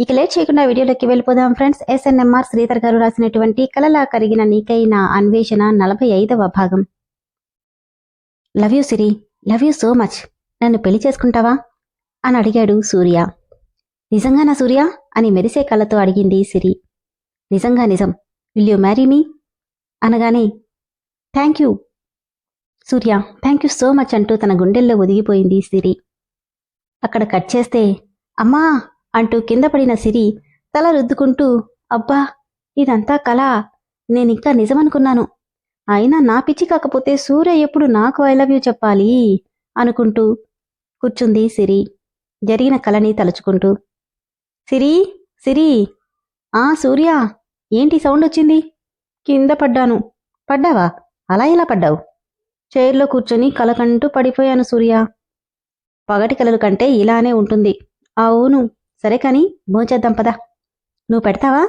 ఇక లేట్ చేయకుండా వీడియోలోకి వెళ్ళిపోదాం ఫ్రెండ్స్. ఎస్ఎన్ఎంఆర్ శ్రీధర్ గారు రాసినటువంటి కలలా కరిగిన నీకైన అన్వేషణ నలభై ఐదవ భాగం. Love you Siri love you so much నన్ను పెళ్ళి చేసుకుంటావా? అని అడిగాడు సూర్య. నిజంగానా సూర్య? అని మెరిసే కళ్ళతో అడిగింది సిరి. నిజంగా నిజం. విల్ యూ మ్యారీ మీ అనగానే thank you Surya thank you so much అంటూ తన గుండెల్లో ఒదిగిపోయింది సిరి. అక్కడ కట్ చేస్తే అమ్మా అంటూ కింద పడిన సిరి తల రుద్దుకుంటూ అబ్బా ఇదంతా కళ నేనింకా నిజమనుకున్నాను. అయినా నా పిచ్చి కాకపోతే సూర్య ఎప్పుడు నాకు ఐ లవ్ యూ చెప్పాలి అనుకుంటూ కూర్చుంది సిరి. జరిగిన కళని తలుచుకుంటూ. సిరి సిరి. ఆ సూర్య ఏంటి సౌండ్ వచ్చింది? కింద పడ్డాను. పడ్డావా? అలా ఎలా పడ్డావు చైర్లో కూర్చొని కలకంటూ పడిపోయాను సూర్య. పగటి కలలు కంటే ఇలానే ఉంటుంది. అవును సరే కాని భోంచేద్దాం పదా. నువ్వు పెడతావా?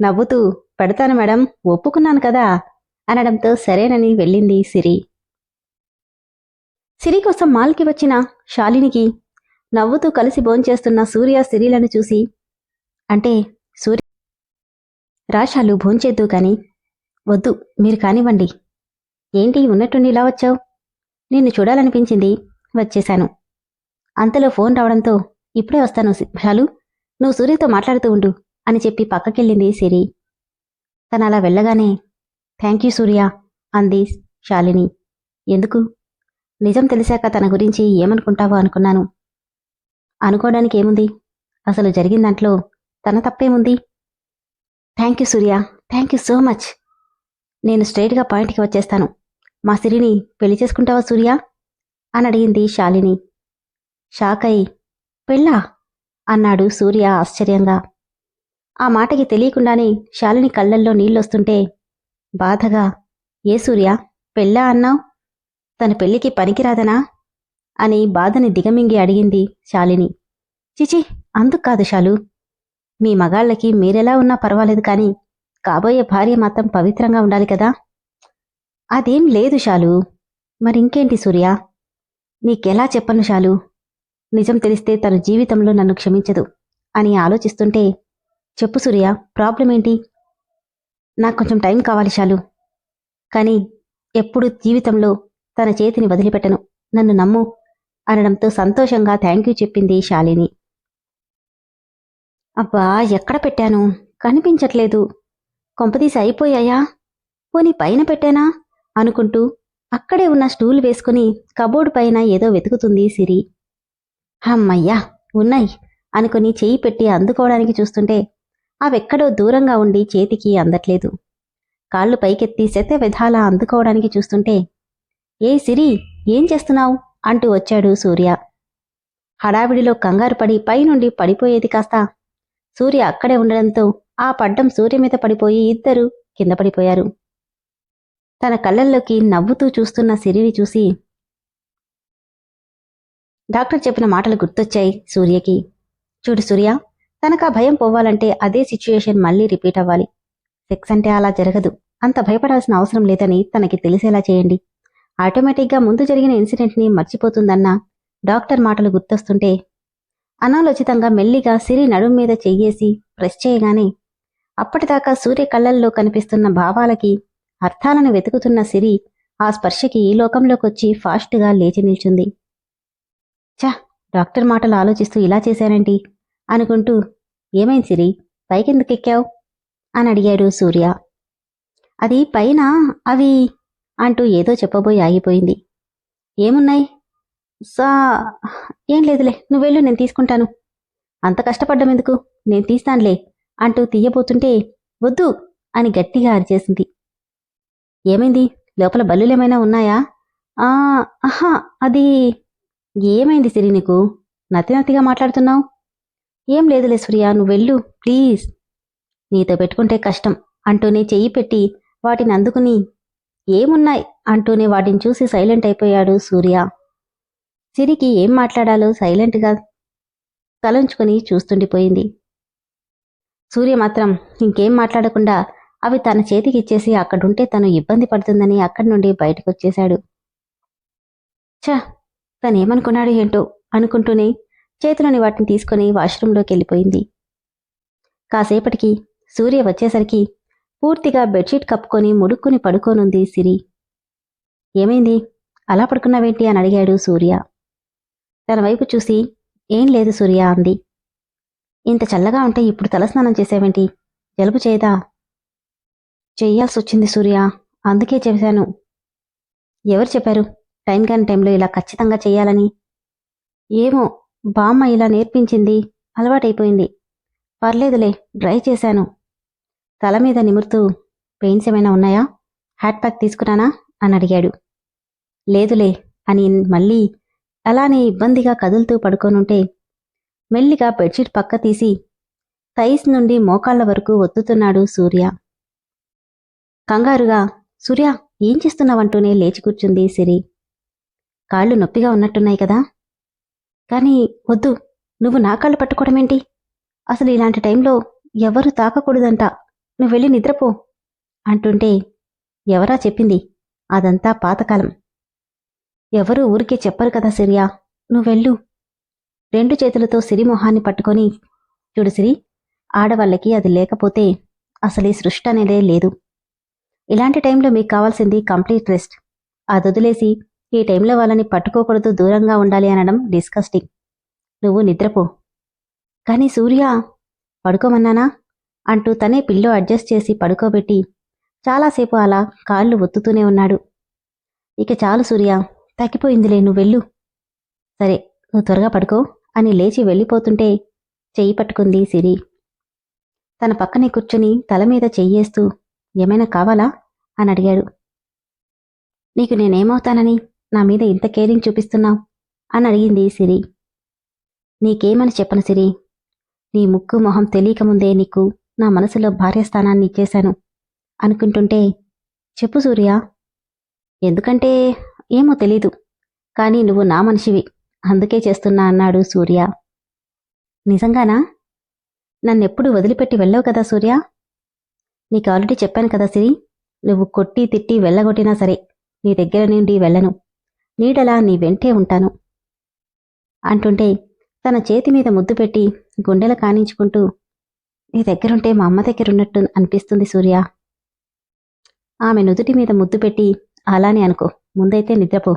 నవ్వుతూ పెడతాను మేడం ఒప్పుకున్నాను కదా అనడంతో సరేనని వెళ్ళింది సిరి. సిరి కోసం మాల్కి వచ్చిన శాలినికి నవ్వుతూ కలిసి భోంచేస్తున్న సూర్య సిరిలను చూసి అంటే సూర్య రాశాలు భోంచేద్దు కాని వద్దు మీరు కానివ్వండి. ఏంటి ఉన్నట్టుండి ఇలా వచ్చావు? నిన్ను చూడాలనిపించింది వచ్చేశాను. అంతలో ఫోన్ రావడంతో ఇప్పుడే వస్తాను శాలు నువ్వు సూర్యతో మాట్లాడుతూ ఉండు అని చెప్పి పక్కకెళ్ళింది సిరి. తను అలా వెళ్ళగానే థ్యాంక్ యూ సూర్య అంది శాలిని. ఎందుకు? నిజం తెలిసాక తన గురించి ఏమనుకుంటావో అనుకున్నాను. అనుకోవడానికి ఏముంది? అసలు జరిగిన దాంట్లో తన తప్పేముంది? Thank you Surya thank you so much. నేను స్ట్రైట్గా పాయింట్కి వచ్చేస్తాను. మా సిరిని పెళ్ళి చేసుకుంటావా సూర్య? అని అడిగింది శాలిని. షాక్ అయి పెళ్ళా? అన్నాడు సూర్య ఆశ్చర్యంగా. ఆ మాటకి తెలియకుండానే శాలిని కళ్ళల్లో నీళ్ళొస్తుంటే బాధగా ఏ సూర్య పెళ్ళా అన్నావు? తన పెళ్ళికి పనికిరాదనా? అని బాధని దిగమింగి అడిగింది శాలిని. చిచి అందుకు కాదు శాలు. మీ మగాళ్ళకి మీరెలా ఉన్నా పర్వాలేదు కానీ కాబోయే భార్య మాత్రం పవిత్రంగా ఉండాలి కదా? అదేం లేదు శాలు. మరింకేంటి సూర్య? నీకెలా చెప్పను శాలు? నిజం తెలిస్తే తన జీవితంలో నన్ను క్షమించదు అని ఆలోచిస్తుంటే చెప్పు సూర్య ప్రాబ్లం ఏంటి? నాకు కొంచెం టైం కావాలి శాలు కానీ ఎప్పుడు జీవితంలో తన చేతిని వదిలిపెట్టను. నన్ను నమ్ము అనడంతో సంతోషంగా థ్యాంక్ యూ చెప్పింది శాలిని. అబ్బా ఎక్కడ పెట్టాను? కనిపించట్లేదు. కొంపదీసి అయిపోయాయా? పోనీ పైన పెట్టానా? అనుకుంటూ అక్కడే ఉన్న స్టూల్ వేసుకుని కబోర్డ్ పైన ఏదో వెతుకుతుంది సిరి. హమ్మయ్యా ఉన్నాయి. అనుకుని చెయ్యి పెట్టి అందుకోవడానికి చూస్తుంటే అవెక్కడో దూరంగా ఉండి చేతికి అందట్లేదు. కాళ్ళు పైకెత్తి శత విధాలా అందుకోవడానికి చూస్తుంటే ఏ సిరి ఏం చేస్తున్నావు? అంటూ వచ్చాడు సూర్య. హడావిడిలో కంగారు పడి పైనుండి పడిపోయేది కాస్త సూర్య అక్కడే ఉండడంతో ఆ పడ్డం సూర్య మీద పడిపోయి ఇద్దరూ కింద పడిపోయారు. తన కళ్ళల్లోకి నవ్వుతూ చూస్తున్న సిరిని చూసి డాక్టర్ చెప్పిన మాటలు గుర్తొచ్చాయి సూర్యకి. చూడు సూర్య తనకా భయం పోవాలంటే అదే సిచ్యుయేషన్ మళ్ళీ రిపీట్ అవ్వాలి. సెక్స్ అంటే అలా జరగదు. అంత భయపడాల్సిన అవసరం లేదని తనకి తెలిసేలా చేయండి. ఆటోమేటిక్గా ముందు జరిగిన ఇన్సిడెంట్ని మర్చిపోతుందన్న డాక్టర్ మాటలు గుర్తొస్తుంటే అనాలోచితంగా మెల్లిగా సిరి నడుం మీద చెయ్యేసి ప్రెస్ చేయగానే అప్పటిదాకా సూర్య కళ్ళల్లో కనిపిస్తున్న భావాలకి అర్థాలను వెతుకుతున్న సిరి ఆ స్పర్శకి ఈ లోకంలోకొచ్చి ఫాస్ట్గా లేచి నిల్చుంది. చా డాక్టర్ మాటలు ఆలోచిస్తూ ఇలా చేశానంటి అనుకుంటూ ఏమైంది సిరి? పైకెందుకెక్కావు? అని అడిగాడు సూర్య. అది పైన అవి అంటూ ఏదో చెప్పబోయి ఆగిపోయింది. ఏమున్నాయి? సా ఏం లేదులే నువ్వెళ్ళు నేను తీసుకుంటాను. అంత కష్టపడ్డం ఎందుకు? నేను తీస్తానులే అంటూ తీయబోతుంటే వద్దు అని గట్టిగా అరిచేసింది. ఏమైంది? లోపల బల్లులేమైనా ఉన్నాయా? ఆ ఆహా అది ఏమైంది సిరి నీకు? నతి నతిగా మాట్లాడుతున్నావు? ఏం లేదులే సూర్య నువ్వు వెళ్ళు ప్లీజ్. నీతో పెట్టుకుంటే కష్టం అంటూనే చెయ్యి పెట్టి వాటిని అందుకుని ఏమున్నాయి అంటూనే వాటిని చూసి సైలెంట్ అయిపోయాడు సూర్య. సిరికి ఏం మాట్లాడాలో సైలెంట్గా తలంచుకొని చూస్తుండిపోయింది. సూర్య మాత్రం ఇంకేం మాట్లాడకుండా అవి తన చేతికి ఇచ్చేసి అక్కడుంటే తను ఇబ్బంది పడుతుందని అక్కడి నుండి బయటకు వచ్చేశాడు ఛ! తనేమనుకున్నాడు ఏంటో అనుకుంటూనే చేతిలోని వాటిని తీసుకుని వాష్రూంలోకి వెళ్ళిపోయింది. కాసేపటికి సూర్య వచ్చేసరికి పూర్తిగా బెడ్షీట్ కప్పుకొని ముడుక్కుని పడుకోనుంది సిరి. ఏమైంది? అలా పడుకున్నావేంటి అని అడిగాడు సూర్య. తన వైపు చూసి ఏం లేదు సూర్య అంది. ఇంత చల్లగా ఉంటే ఇప్పుడు తలస్నానం చేసావేంటి? జలుబు చేయదా? చెయ్యాల్సి వచ్చింది సూర్య అందుకే చెప్పాను ఎవరు చెప్పారు? టైం కాని టైంలో ఇలా ఖచ్చితంగా చేయాలని. ఏమో బామ్మ ఇలా నేర్పించింది అలవాటైపోయింది. పర్లేదులే డ్రై చేశాను. తల మీద నిమురుతూ పెయిన్స్ ఏమైనా ఉన్నాయా? హ్యాట్ ప్యాక్ తీసుకురానా అని అడిగాడు. లేదులే అని మళ్ళీ అలానే ఇబ్బందిగా కదులుతూ పడుకోనుంటే మెల్లిగా బెడ్షీట్ పక్క తీసి థైస్ నుండి మోకాళ్ళ వరకు ఒత్తుతున్నాడు సూర్య. కంగారుగా సూర్య ఏం చేస్తున్నావంటూనే లేచి కూర్చుంది సిరి. కాళ్ళు నొప్పిగా ఉన్నట్టున్నాయి కదా. కానీ వద్దు నువ్వు నా కాళ్ళు పట్టుకోవడమేంటి అసలు ఇలాంటి టైంలో ఎవరు తాకకూడదంట. నువ్వు వెళ్ళి నిద్రపో అంటుంటే ఎవరా చెప్పింది? అదంతా పాతకాలం. ఎవరూ ఊరికే చెప్పరు కదా సిరియా. నువ్వెళ్ళు రెండు చేతులతో సిరి మొహాన్ని పట్టుకొని చూడు సిరి ఆడవాళ్ళకి అది లేకపోతే అసలు ఈ సృష్టి అనేదే లేదు. ఇలాంటి టైంలో మీకు కావాల్సింది కంప్లీట్ రెస్ట్. అది వదిలేసి ఈ టైంలో వాళ్ళని పట్టుకోకూడదు దూరంగా ఉండాలి అనడం డిస్కస్టింగ్ నువ్వు నిద్రపో. కానీ సూర్య పడుకోమన్నానా? అంటూ తనే పిల్లో అడ్జస్ట్ చేసి పడుకోబెట్టి చాలాసేపు అలా కాళ్ళు ఒత్తుతూనే ఉన్నాడు. ఇక చాలు సూర్య తగ్గిపోయిందిలే నువ్వు వెళ్ళు. సరే నువ్వు త్వరగా పడుకో అని లేచి వెళ్ళిపోతుంటే చెయ్యి పట్టుకుంది సిరి. తన పక్కనే కూర్చుని తల మీద చెయ్యేస్తూ ఏమైనా కావాలా? అని అడిగాడు. నీకు నేనేమవుతానని? నా మీద ఇంత కేరింగ్ చూపిస్తున్నావు? అని అడిగింది సిరి. నీకేమని చెప్పను సిరి? నీ ముక్కు మొహం తెలియకముందే నీకు నా మనసులో భార్యస్థానాన్ని ఇచ్చేశాను. అనుకుంటుంటే చెప్పు సూర్య. ఎందుకంటే ఏమో తెలీదు. కానీ నువ్వు నా మనిషివి. అందుకే చేస్తున్నా అన్నాడు సూర్య. నిజంగానా? నన్నెప్పుడు వదిలిపెట్టి వెళ్ళవు కదా సూర్య? నీకు ఆల్రెడీ చెప్పాను కదా సిరి నువ్వు కొట్టి తిట్టి వెళ్ళగొట్టినా సరే నీ దగ్గర నుండి వెళ్ళను. నీడలా నీ వెంటే ఉంటాను. అంటుంటే తన చేతి మీద ముద్దు పెట్టి గుండెలు కానించుకుంటూ నీ దగ్గరుంటే మా అమ్మ దగ్గరున్నట్టు అనిపిస్తుంది సూర్య. ఆమె నుదుటి మీద ముద్దు పెట్టి అలానే అనుకో ముందైతే నిద్రపో.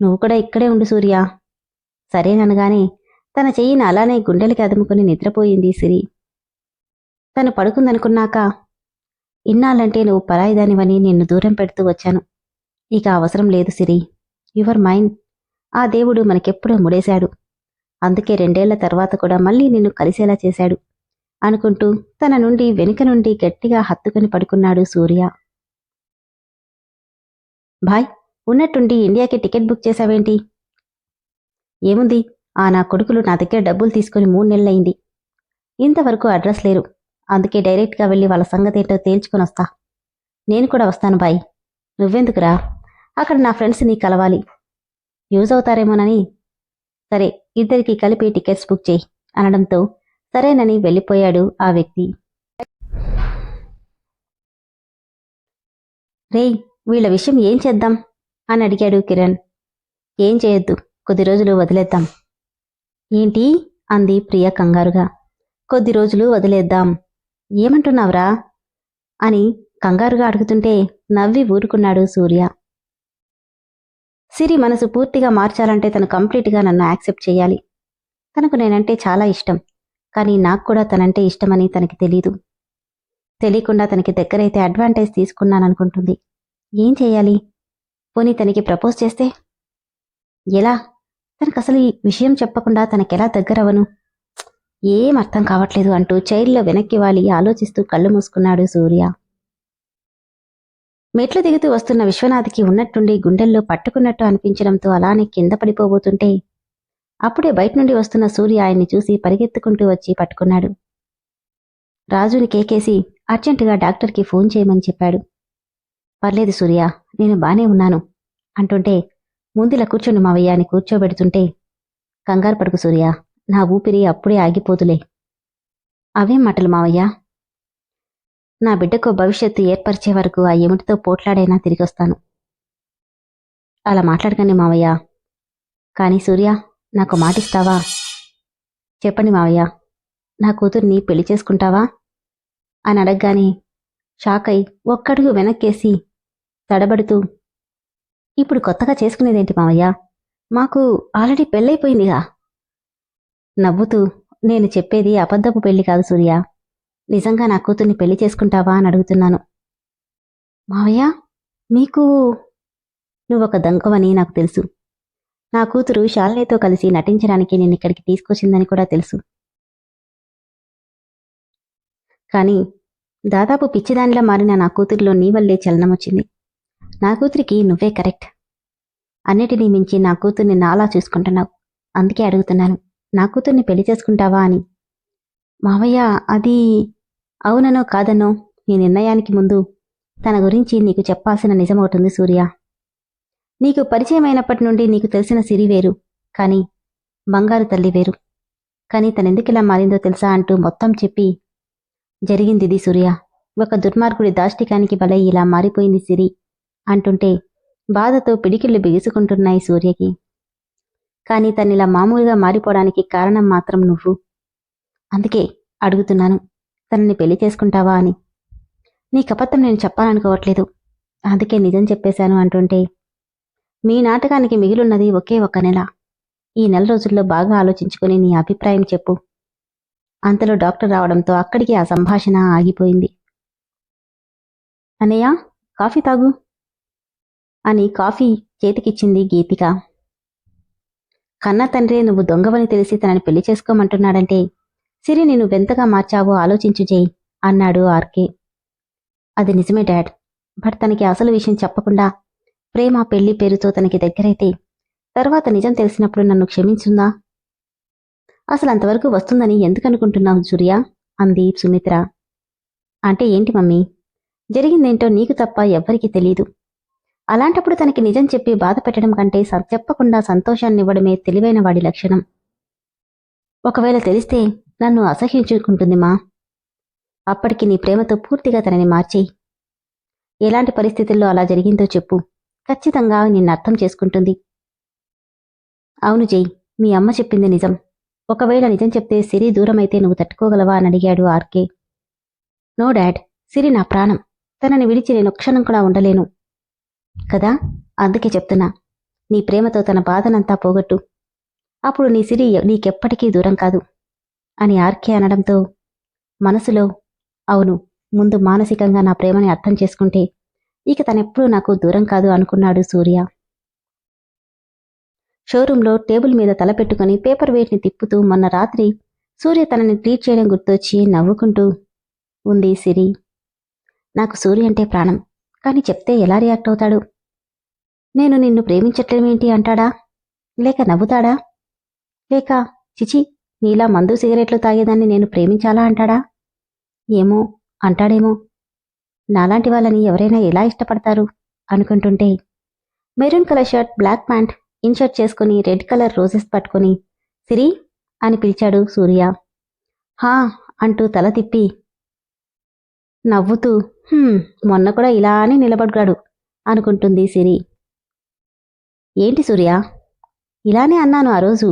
నువ్వు కూడా ఇక్కడే ఉండు సూర్య. సరేననగానే తన చెయ్యిని అలానే గుండెలకి అదుముకుని నిద్రపోయింది సిరి. తను పడుకుందనుకున్నాక ఇన్నాళ్ళంటే నువ్వు పరాయిదానివని నిన్ను దూరం పెడుతూ వచ్చాను. ఇక అవసరం లేదు సిరి. Your mind. ఆ దేవుడు మనకెప్పుడో ముడేశాడు. అందుకే రెండేళ్ళ తర్వాత కూడా మళ్ళీ నిన్ను కలిసేలా చేశాడు అనుకుంటూ తన నుండి వెనుక నుండి గట్టిగా హత్తుకుని పడుకున్నాడు సూర్య. భాయ్ ఉన్నట్టుండి ఇండియాకి టికెట్ బుక్ చేశావేంటి? ఏముంది ఆ నా కొడుకులు నా దగ్గర డబ్బులు తీసుకుని మూడు నెలలైంది. ఇంతవరకు అడ్రస్ లేరు. అందుకే డైరెక్ట్గా వెళ్ళి వాళ్ళ సంగతి ఏంటో తేల్చుకొని వస్తా. నేను కూడా వస్తాను బాయ్. నువ్వెందుకురా? అక్కడ నా ఫ్రెండ్స్ని కలవాలి. యూజ్ అవుతారేమోనని. సరే ఇద్దరికి కలిపి టికెట్స్ బుక్ చేయి అనడంతో సరేనని వెళ్ళిపోయాడు ఆ వ్యక్తి. రేయ్ వీళ్ళ విషయం ఏం చేద్దాం? అని అడిగాడు కిరణ్. ఏం చేయొద్దు కొద్ది రోజులు వదిలేద్దాం. ఏంటి? అంది ప్రియ కంగారుగా. కొద్ది రోజులు వదిలేద్దాం. ఏమంటున్నావురా? అని కంగారుగా అడుగుతుంటే నవ్వి ఊరుకున్నాడు సూర్య. సిరి మనసు పూర్తిగా మార్చాలంటే తను కంప్లీట్గా నన్ను యాక్సెప్ట్ చేయాలి. తనకు నేనంటే చాలా ఇష్టం. కానీ నాకు కూడా తనంటే ఇష్టమని తనకి తెలీదు. తెలియకుండా తనకి దగ్గరైతే అడ్వాంటేజ్ తీసుకున్నాననుకుంటుంది. ఏం చేయాలి? పోనీ తనకి ప్రపోజ్ చేస్తే? ఎలా? తనకు అసలు ఈ విషయం చెప్పకుండా తనకెలా దగ్గరవను ఏం అర్థం కావట్లేదు అంటూ చైర్లో వెనక్కి వాలి ఆలోచిస్తూ కళ్ళు మూసుకున్నాడు సూర్య. మెట్లు దిగుతూ వస్తున్న విశ్వనాథ్కి ఉన్నట్టుండి గుండెల్లో పట్టుకున్నట్టు అనిపించడంతో అలానే కింద పడిపోబోతుంటే అప్పుడే బయట నుండి వస్తున్న సూర్య ఆయన్ని చూసి పరిగెత్తుకుంటూ వచ్చి పట్టుకున్నాడు. రాజుని కేకేసి అర్జెంటుగా డాక్టర్కి ఫోన్ చేయమని చెప్పాడు. పర్లేదు సూర్య నేను బానే ఉన్నాను అంటుంటే ముందులా కూర్చుని మావయ్య అని కూర్చోబెడుతుంటే కంగారు పడుకు సూర్య నా ఊపిరి అప్పుడే ఆగిపోదులే. అవేం మాటలు మావయ్య? నా బిడ్డకు భవిష్యత్తు ఏర్పరిచే వరకు ఆ ఎముటితో పోట్లాడైనా తిరిగొస్తాను. అలా మాట్లాడకండి మావయ్య. కానీ సూర్య నాకు మాటిస్తావా? చెప్పండి మావయ్య. నా కూతుర్ని పెళ్ళి చేసుకుంటావా? అని అడగగానే షాక్ అయి ఒక్కడుగు వెనక్కేసి తడబడుతూ ఇప్పుడు కొత్తగా చేసుకునేదేంటి మావయ్య? మాకు ఆల్రెడీ పెళ్ళైపోయిందిగా. నవ్వుతూ నేను చెప్పేది అబద్ధపు పెళ్ళి కాదు సూర్య. నిజంగా నా కూతుర్ని పెళ్ళి చేసుకుంటావా అని అడుగుతున్నాను. మావయ్య మీకు నువ్వొక దంకవని నాకు తెలుసు. నా కూతురు శాలినితో కలిసి నటించడానికి నేను ఇక్కడికి తీసుకొచ్చిందని కూడా తెలుసు. కానీ దాదాపు పిచ్చిదానిలా మారిన నా కూతురిలో నీ వల్లే చలనం వచ్చింది నా కూతురికి నువ్వే కరెక్ట్. అన్నిటినీ మించి నా కూతుర్ని నాలా చూసుకుంటున్నావు. అందుకే అడుగుతున్నాను నా కూతుర్ని పెళ్ళి చేసుకుంటావా అని. మావయ్య అది అవుననో కాదనో నీ నిర్ణయానికి ముందు తన గురించి నీకు చెప్పాల్సిన నిజమవుతుంది సూర్య. నీకు పరిచయమైనప్పటి నుండి నీకు తెలిసిన సిరి వేరు కానీ బంగారు తల్లి వేరు. కానీ తనెందుకిలా మారిందో తెలుసా అంటూ మొత్తం చెప్పి జరిగిందిది సూర్య. ఒక దుర్మార్గుడి దాష్టికానికి బలై ఇలా మారిపోయింది సిరి అంటుంటే బాధతో పిడికిళ్ళు బిగుసుకుంటున్నాయి సూర్యకి. కానీ తనిలా మామూలుగా మారిపోవడానికి కారణం మాత్రం నువ్వు. అందుకే అడుగుతున్నాను తనని పెళ్ళి చేసుకుంటావా అని. నీ కపత్తం నేను చెప్పాలనుకోవట్లేదు. అందుకే నిజం చెప్పేశాను అంటుంటే మీ నాటకానికి మిగిలున్నది ఒకే ఒక్క నెల. ఈ నెల రోజుల్లో బాగా ఆలోచించుకుని నీ అభిప్రాయం చెప్పు. అంతలో డాక్టర్ రావడంతో అక్కడికి ఆ సంభాషణ ఆగిపోయింది. అన్నయ్య కాఫీ తాగు అని కాఫీ చేతికిచ్చింది గీతిక. కన్న తండ్రే నువ్వు దొంగవని తెలిసి తనని పెళ్ళి చేసుకోమంటున్నాడంటే సిరి నేను వెంతగా మార్చావో ఆలోచించు చేయి అన్నాడు ఆర్కే. అది నిజమే డాడ్. బట్ తనకి అసలు విషయం చెప్పకుండా ప్రేమ పెళ్ళి పేరుతో తనకి దగ్గరైతే తర్వాత నిజం తెలిసినప్పుడు నన్ను క్షమించుందా? అసలు అంతవరకు వస్తుందని ఎందుకనుకుంటున్నావు సూర్య అంది సుమిత్ర. అంటే ఏంటి మమ్మీ? జరిగిందేంటో నీకు తప్ప ఎవ్వరికీ తెలీదు. అలాంటప్పుడు తనకి నిజం చెప్పి బాధ పెట్టడం కంటే చెప్పకుండా సంతోషాన్ని ఇవ్వడమే తెలివైన వాడి లక్షణం. ఒకవేళ తెలిస్తే నన్ను అసహ్యించుకుంటుంది మా. అప్పటికి నీ ప్రేమతో పూర్తిగా తనని మార్చేయి. ఎలాంటి పరిస్థితుల్లో అలా జరిగిందో చెప్పు. ఖచ్చితంగా నిన్ను అర్థం చేసుకుంటుంది. అవును జై మీ అమ్మ చెప్పింది నిజం. ఒకవేళ నిజం చెప్తే సిరి దూరమైతే నువ్వు తట్టుకోగలవా అని అడిగాడు ఆర్కే. నో డాడ్ సిరి నా ప్రాణం. తనని విడిచి నేను క్షణం కూడా ఉండలేను. కదా? అందుకే చెప్తున్నా. నీ ప్రేమతో తన బాధనంతా పోగొట్టు. అప్పుడు నీ సిరి నీకెప్పటికీ దూరం కాదు. అని ఆర్కే అనడంతో మనసులో అవును ముందు మానసికంగా నా ప్రేమని అర్థం చేసుకుంటే ఇక తనెప్పుడూ నాకు దూరం కాదు అనుకున్నాడు సూర్య. షోరూంలో టేబుల్ మీద తలపెట్టుకుని పేపర్ వెయిట్ని తిప్పుతూ మొన్న రాత్రి సూర్య తనని ట్రీట్ చేయడం గుర్తొచ్చి నవ్వుకుంటూ ఉంది సిరి నాకు సూర్య అంటే ప్రాణం కానీ చెప్తే ఎలా రియాక్ట్ అవుతాడు? నేను నిన్ను ప్రేమించట్లేమేంటి అంటాడా? లేక నవ్వుతాడా? లేక చిచి నీలా మందు సిగరెట్లు తాగేదాన్ని నేను ప్రేమించాలా అంటాడా? ఏమో అంటాడేమో. నాలాంటి వాళ్ళని ఎవరైనా ఎలా ఇష్టపడతారు? అనుకుంటుంటే maroon colour shirt black pant inshirt చేసుకుని రెడ్ కలర్ రోజెస్ పట్టుకుని సిరి అని పిలిచాడు సూర్య. హా అంటూ తల తిప్పి నవ్వుతూ "హ్మ్, మొన్న కూడా ఇలా అని నిలబడ్డాడు అనుకుంటుంది సిరి. ఏంటి సూర్య? ఇలానే అన్నాను ఆ రోజు.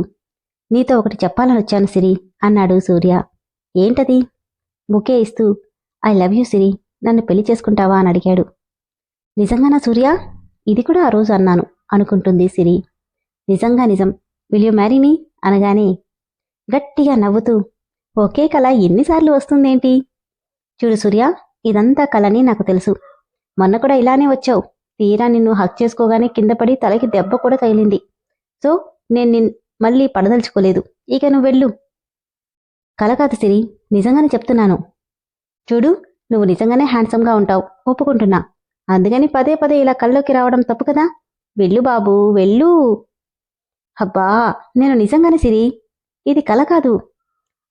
నీతో ఒకటి చెప్పాలని వచ్చాను సిరి అన్నాడు సూర్య. ఏంటది? బుకే ఇస్తూ ఐ లవ్ యూ సిరి నన్ను పెళ్ళి చేసుకుంటావా అని అడిగాడు. నిజంగానా సూర్య? ఇది కూడా ఆ రోజు అన్నాను అనుకుంటుంది సిరి. నిజంగా నిజం. విల్ యూ మ్యారీ మీ అనగానే గట్టిగా నవ్వుతూ ఒకే కళ ఎన్నిసార్లు వస్తుందేంటి? చూడు సూర్య ఇదంతా కళని నాకు తెలుసు. మొన్న కూడా ఇలానే వచ్చావు. తీరా నిన్ను హక్ చేసుకోగానే కింద పడి తలకి దెబ్బ కూడా తగిలింది. సో నేను నిన్ మళ్ళీ పడదలుచుకోలేదు. ఇక నువ్వు వెళ్ళు. కలకాదు సిరి నిజంగానే చెప్తున్నాను. చూడు నువ్వు నిజంగానే హ్యాండ్సమ్గా ఉంటావు. ఒప్పుకుంటున్నా. అందుకని పదే పదే ఇలా కల్లోకి రావడం తప్పు కదా? వెళ్ళు బాబు వెళ్ళు. అబ్బా నేను నిజంగానే సిరి. ఇది కల కాదు.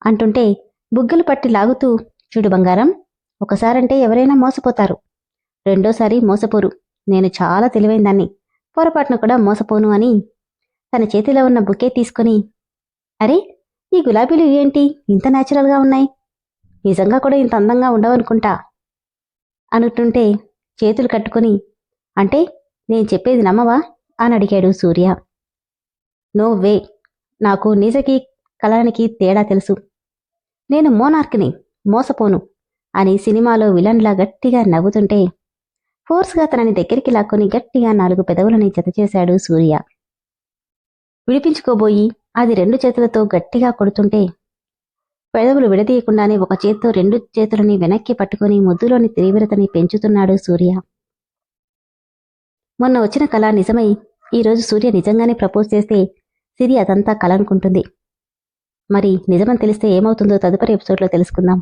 అంటుంటే బుగ్గలు పట్టి లాగుతూ చూడు బంగారం ఒకసారంటే ఎవరైనా మోసపోతారు. రెండోసారి మోసపోరు. నేను చాలా తెలివైందాన్ని దాన్ని. పొరపాటున కూడా మోసపోను అని తన చేతిలో ఉన్న బుకే తీసుకొని అరే ఈ గులాబీలు ఏంటి? ఇంత న్యాచురల్గా ఉన్నాయి. నిజంగా కూడా ఇంత అందంగా ఉండవనుకుంటా? అనుకుంటుంటే చేతులు కట్టుకొని అంటే నేను చెప్పేది నమ్మవా? అని అడిగాడు సూర్య. No way. నాకు నిజకి కళానికి తేడా తెలుసు. నేను మోనార్క్ని మోసపోను అని సినిమాలో విలన్లా గట్టిగా నవ్వుతుంటే ఫోర్స్గా తనని దగ్గరికి లాక్కొని గట్టిగా నాలుగు పెదవులని జతచేశాడు సూర్య. విడిపించుకోబోయి అది రెండు చేతులతో గట్టిగా కొడుతుంటే పెదవులు విడదీయకుండానే ఒక చేత్తో రెండు చేతులని వెనక్కి పట్టుకొని ముద్దులోని తీవ్రతని పెంచుతున్నాడు సూర్య. మొన్న వచ్చిన కళ నిజమై ఈరోజు సూర్య నిజంగానే ప్రపోజ్ చేస్తే సిరి అదంతా కలనుకుంటుంది మరి నిజమని తెలిస్తే ఏమవుతుందో తదుపరి ఎపిసోడ్లో తెలుసుకుందాం.